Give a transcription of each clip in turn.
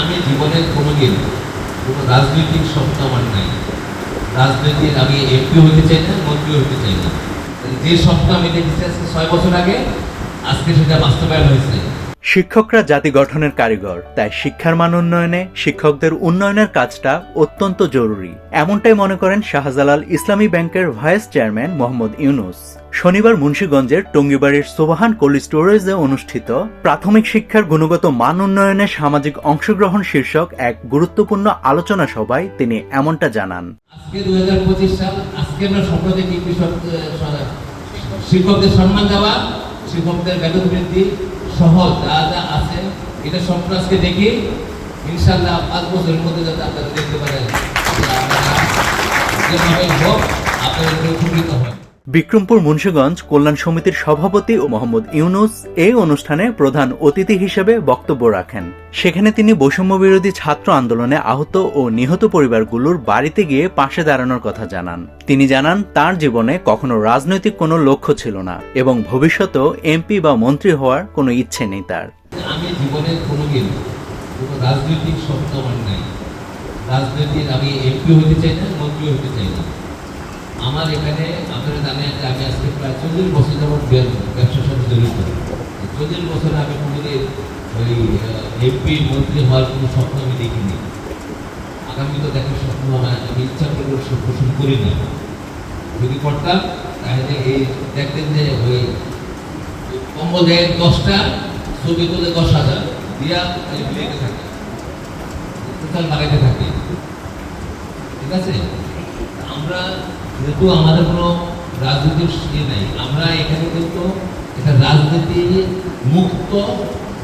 আমি জীবনে কোনোদিন কোনো রাজনৈতিক স্বপ্ন আমার নাই। রাজনৈতিক আমি এমপি হতে চাই না, মন্ত্রী হতে চাই না। যে স্বপ্ন আমি দেখেছি আজকে ছয় বছর আগে, আজকে সেটা বাস্তবায়ন হয়েছে। শিক্ষকরা জাতি গঠনের কারিগর, তাই শিক্ষার মান উন্নয়নে শিক্ষকদের উন্নয়নের কাজটা অত্যন্ত জরুরি। এমনটাই মনে করেন শাহজালাল ইসলামী ব্যাংকের ভাইস চেয়ারম্যান মোহাম্মদ ইউনুস। শনিবার মুন্সীগঞ্জের টঙ্গিবাড়ির সোবাহান কোল্ড স্টোরেজে অনুষ্ঠিত প্রাথমিক শিক্ষার গুণগত মান উন্নয়নে সামাজিক অংশগ্রহণ শীর্ষক এক গুরুত্বপূর্ণ আলোচনা সভায় তিনি এমনটা জানান। আজকে হাজার পঁচিশ সাল, আজকে আমরা কৃষক শিক্ষকদের সম্মান দেওয়া শিক্ষকদের বেতন বৃদ্ধি সহ যা যা আছে, এটা আজকে দেখি। ইনশাল্লাহ পাঁচ বছরের মধ্যে যাতে আপনারা দেখতে পারেন। বিক্রমপুর মুন্সীগঞ্জ কল্যাণ সমিতির সভাপতি ও মোহাম্মদ ইউনুস এই অনুষ্ঠানে প্রধান অতিথি হিসেবে বক্তব্য রাখেন। সেখানে তিনি বৈষম্য বিরোধী ছাত্র আন্দোলনে আহত ও নিহত পরিবারগুলোর বাড়িতে গিয়ে পাশে দাঁড়ানোর কথা জানান। তিনি জানান, তার জীবনে কখনো রাজনৈতিক কোনো লক্ষ্য ছিল না এবং ভবিষ্যতেও এমপি বা মন্ত্রী হওয়ার কোনো ইচ্ছে নেই তার। রাজনৈতিক আমি এমপি হতে চাই না, মন্ত্রী হতে চাই না। আমার এখানে আপনারা জানেন যে আমি আজকে প্রায় চল্লিশ বছর বে- ব্যবসার সাথে জড়িত। চল্লিশ বছরে আমি কোনোদিন ওই এমপি মন্ত্রী হওয়ার কোনো স্বপ্ন আমি দেখিনি। আগামী তো দেখার স্বপ্ন আমার, আমি ইচ্ছা করে পোষণ করি না। যদি করতাম, তাহলে এই দেখতেন যে ওই কম্বল দেয় দশটা, ছবি তুলে দশ হাজার, দিয়া প্লেটে থাকে। টোটাল বাগাইতে থাকে। ঠিক আছে? আমরা যেহেতু আমাদের কোনো রাজনীতির ইয়ে নাই, আমরা এখানে কিন্তু এটা রাজনীতি মুক্ত,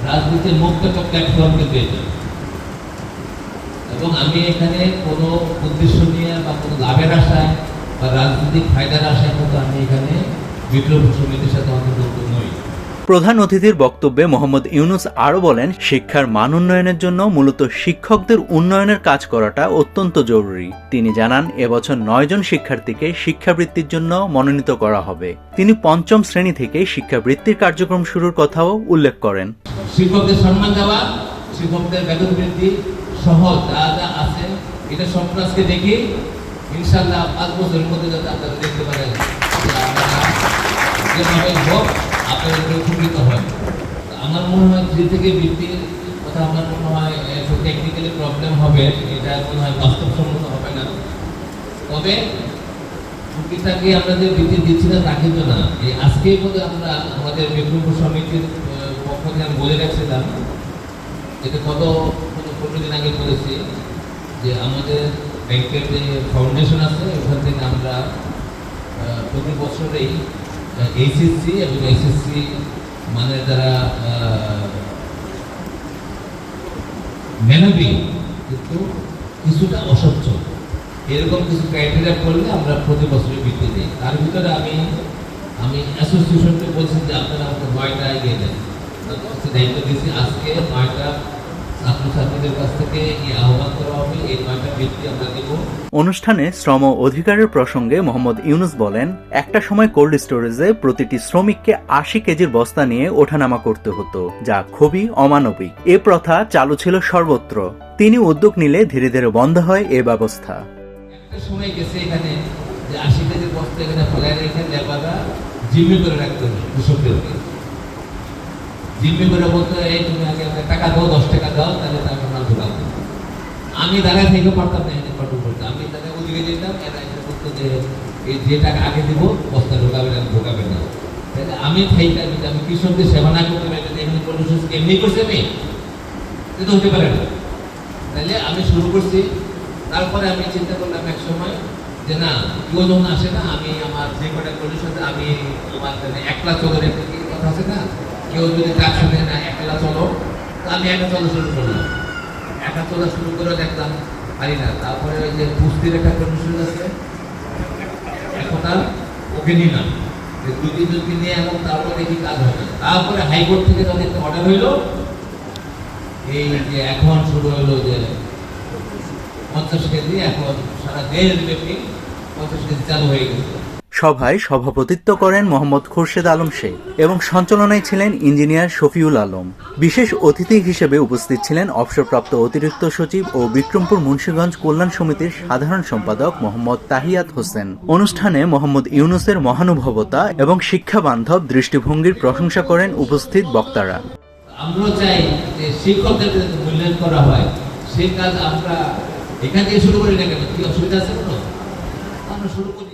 রাজনীতির মুক্ত একটা প্ল্যাটফর্ম কিন্তু এটা এবং আমি এখানে কোনো উদ্দেশ্য নিয়ে বা কোনো লাভের আশায় বা রাজনৈতিক ফায়দার আশায় কিন্তু আমি এখানে বিপ্লব সমিতির সাথে অন্তর্ভুক্ত নই। প্রধান অতিথির বক্তব্যে মোহাম্মদ ইউনুস আরও বলেন, শিক্ষার মান উন্নয়নের জন্য মূলত শিক্ষকদের উন্নয়নের কাজ করাটা অত্যন্ত জরুরি। তিনি জানান, এবছর নয়জন শিক্ষার্থীকে শিক্ষাবৃত্তির জন্য মনোনীত করা হবে। তিনি পঞ্চম শ্রেণি থেকে শিক্ষাবৃত্তির কার্যক্রম শুরুর কথাও উল্লেখ করেন। শিক্ষকদের সম্মান দেওয়া, শিক্ষকদের বেতন বৃদ্ধি সহ যা যা আছে, এটা আজকে দেখি। ইনশাল্লাহ পাঁচ বছরের মধ্যে যাতে আপনারা দেখতে পারেন। যেভাবে হোক আপনারা যাতে উপকৃত হয়। আমার মনে হয় যে থেকে বৃত্তির কথা আমার মনে হয় একটু টেকনিক্যালি প্রবলেম হবে, এটা মনে হয় বাস্তবসম্মত হবে না। তবে টুকিটাকি আমরা যে বৃত্তি দিচ্ছি না, তা কিন্তু না। এই আজকেই বোধ আমরা আমাদের বিক্রমপুর সমিতির পক্ষ থেকে আমি বলে রাখছিলাম এটা কত পনেরো দিন আগে বলেছি যে আমাদের ব্যাংকের যে ফাউন্ডেশন আছে, ওখান থেকে আমরা প্রতি বছরেই এইচএসসি এবং এসএসসি মানে যারা মেধাবী, কিন্তু কিছুটা অস্বচ্ছ এরকম কিছু ক্রাইটেরিয়া করলে আমরা প্রতি বছরে বৃত্তি দিই। তার ভিতরে আমি আমি অ্যাসোসিয়েশনকে বলছি যে আপনারা আমাকে নয়টা দেন দায়িত্ব দিয়েছি আজকে নয়টা ছাত্রছাত্রীদের কাছ থেকে এই আহ্বান করা হবে এই নয়টা বৃত্তি আমরা দেবো। অনুষ্ঠানে শ্রম অধিকারের প্রসঙ্গে মোহাম্মদ ইউনুস বলেন একটা সময় কোল্ড স্টোরেজে প্রতিটি শ্রমিককে আশি কেজির বস্তা নিয়ে ওঠানামা করতে হতো যা খুবই অমানবিক। এ প্রথা চালু ছিল সর্বত্র। তিনি উদ্যোগ নিলে ধীরে ধীরে বন্ধ হয় এ ব্যবস্থা। একটা সময় গেছে এখানে যে আশি কেজির বস্তা এখানে ফেলায় রেখে লেবাররা জিম্মি করে রাখতে হবে কৃষকদেরকে। জিম্মি করে বলতে এই তুমি আগে আমাকে টাকা দাও, দশ টাকা দাও, তাহলে তাকে মাল ঢুকাবো আমি দাঁড়ায় থেকে পারতাম না এখানে কন্ট্রোল করতে আমি তাদের ওদিকে যেতাম, এরা এসে বলতো যে, এই যে টাকা আগে দিব, বস্তা ঢোকাবে না ঢোকাবে না। তাহলে আমি থাইকা যদি আমি কৃষকদের সেবা না করতে পারি এখানে কন্ডিশন এমনি করছে আমি? এটা হতে পারে না। তাহলে আমি শুরু করছি। তারপরে আমি চিন্তা করলাম এক সময় যে, না, কেউ যখন আসে না, আমি আমার যে কটা কন্ডিশন আমি আমার একলা চলার একটা কথা আছে না কেউ যদি কাজ শুনে না, একলা চলো আমি একা চলা শুরু করলাম। একা চলা শুরু করে দেখলাম, পারি না। তারপরে ওই যে কুস্তির একটা কন্ডিশন আছে, এখন আর ওকে নিলাম দুই তিনজনকে নিয়ে এবং তারপরে দেখি কাজ হয় না। তারপরে হাইকোর্ট থেকে একটা অর্ডার হইল। এই যে এখন শুরু হলো যে পঞ্চাশ কেজি, এখন সারা দেশ ব্যাপী পঞ্চাশ কেজি চালু হয়ে গেছে। সভায় সভাপতিত্ব করেন মোহাম্মদ খুরশেদ আলম শেখ এবং সঞ্চালনায় ছিলেন ইঞ্জিনিয়ার শফিউল আলম। বিশেষ অতিথি হিসেবে উপস্থিত ছিলেন অবসরপ্রাপ্ত অতিরিক্ত সচিব ও বিক্রমপুর মুন্সীগঞ্জ কল্যাণ সমিতির সাধারণ সম্পাদক মোহাম্মদ তাহিয়াত হোসেন। অনুষ্ঠানে মোহাম্মদ ইউনুসের মহানুভবতা এবং শিক্ষা বান্ধব দৃষ্টিভঙ্গির প্রশংসা করেন উপস্থিত বক্তারা। আমরাও চাই যে শিক্ষকদের মূল্যায়ন করা হয়। সেই কাজ আমরা এখান থেকে শুরু করি না কেন? কি অসুবিধা আছে কোনো? আমরা শুরু করি।